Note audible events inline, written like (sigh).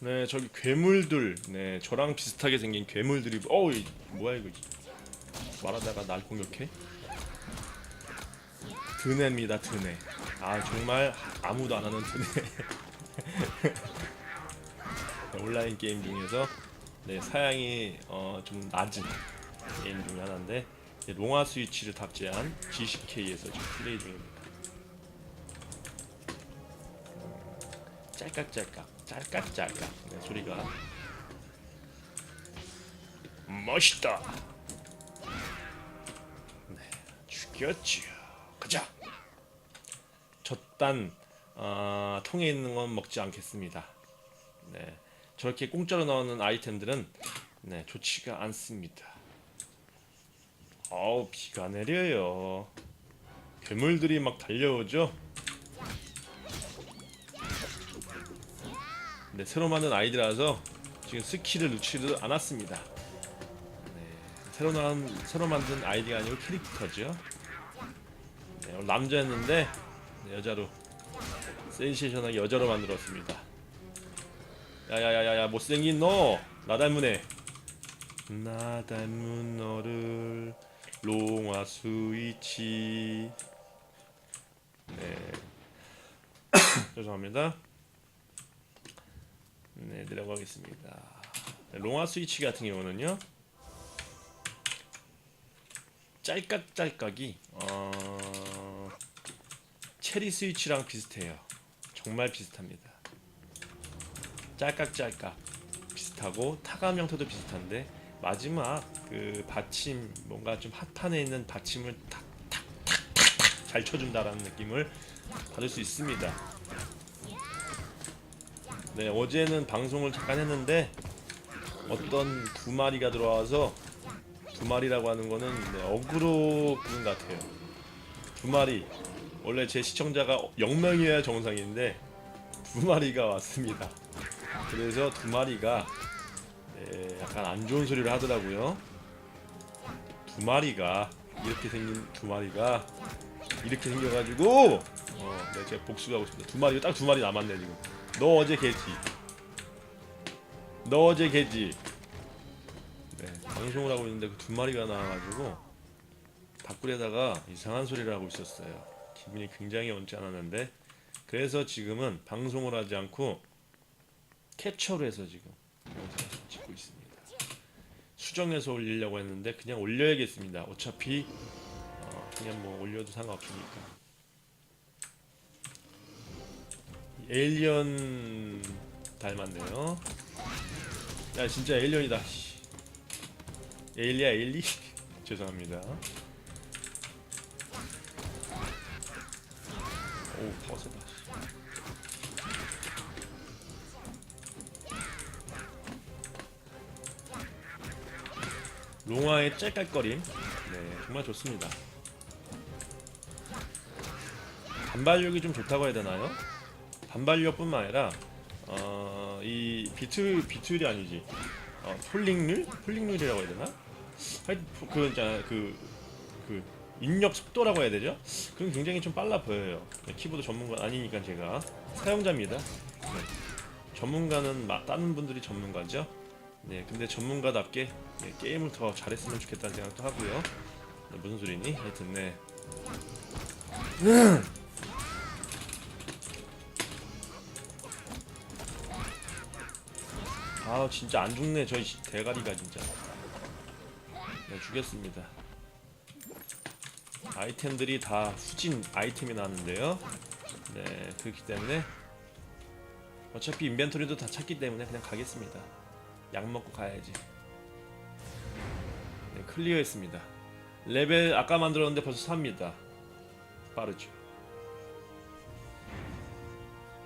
네 저기 괴물들. 네 저랑 비슷하게 생긴 괴물들이 어우 이- 뭐야 이거. 말하다가 날 공격해? 드네입니다 드네. 아 정말 아무도 안 하는 드네. (laughs) 네, 온라인 게임 중에서 네 사양이 어, 좀 낮은 게임 중에 하나인데 네, 롱아 스위치를 탑재한 GCK에서 지금 플레이 중입니다 짤깍짤깍 짤깍짤깍. 네, 소리가 멋있다. 네 죽였지요. 가자. 젖단 어, 통에 있는 건 먹지 않겠습니다. 네 저렇게 공짜로 나오는 아이템들은 네 좋지가 않습니다. 어우 비가 내려요. 괴물들이 막 달려오죠 네, 새로 만든 아이디라서 지금 스킬을 놓지도 않았습니다. 네, 새로 난 새로 만든 아이디가 아니고 캐릭터죠. 네, 남자였는데 네, 여자로 센세이션하게 여자로 만들었습니다. 야야야야야 못생긴 너 나 닮은애. 나 닮은 너를 롱화 스위치. 네. (coughs) 죄송합니다. 네, 내려가겠습니다. 네, 롱아 스위치 같은 경우는요. 짤깍짤깍이 어... 체리 스위치랑 비슷해요. 정말 비슷합니다. 짤깍짤깍 비슷하고 타감 형태도 비슷한데 마지막 그 받침 뭔가 좀 핫판에 있는 받침을 탁탁탁탁탁 잘 쳐준다라는 느낌을 받을 수 있습니다. 네 어제는 방송을 잠깐 했는데 어떤 두 마리가 들어와서 두 마리라고 하는 거는 네, 어그로 그런 것 같아요. 두 마리 원래 제 시청자가 0명이어야 정상인데 두 마리가 왔습니다. 그래서 두 마리가 네, 약간 안 좋은 소리를 하더라고요. 두 마리가 이렇게 생긴 두 마리가 이렇게 생겨가지고 어, 네, 제가 복수하고 싶습니다. 두 마리가 딱두 마리 남았네 지금. 너 어제 개지. 너 어제 개지. 네, 방송을 하고 있는데 그 두 마리가 나와가지고 밖굴에다가 이상한 소리를 하고 있었어요. 기분이 굉장히 언짢았는데 그래서 지금은 방송을 하지 않고 캡처를 해서 지금 영상을 찍고 있습니다. 수정해서 올리려고 했는데 그냥 올려야겠습니다. 어차피 어, 그냥 뭐 올려도 상관없으니까. 에일리언 닮았네요. 야 진짜 에일리언이다. 씨. 에일리야 에일리? (laughs) 죄송합니다. 오 버섯다. 롱아의 짤깔거림. 네 정말 좋습니다. 반발력이 좀 좋다고 해야 되나요? 반발력뿐만 아니라 어, 이 비트 비트율이 아니지 어, 폴링률 폴링률이라고 해야 되나? 하여튼 포- 그 있잖아 그 그 입력 속도라고 해야 되죠? 그건 굉장히 좀 빨라 보여요. 네, 키보드 전문가 아니니까 제가 사용자입니다. 네. 전문가는 마, 다른 분들이 전문가죠. 네, 근데 전문가답게 네, 게임을 더 잘했으면 좋겠다는 생각도 하고요. 네, 무슨 소리니? 하여튼 네. 아 진짜 안 죽네 저 씨, 대가리가 진짜. 네 죽였습니다. 아이템들이 다 후진 아이템이 나왔는데요. 네 그렇기 때문에 어차피 인벤토리도 다 찼기 때문에 그냥 가겠습니다. 약 먹고 가야지. 네 클리어했습니다. 레벨 아까 만들었는데 벌써 3입니다. 빠르죠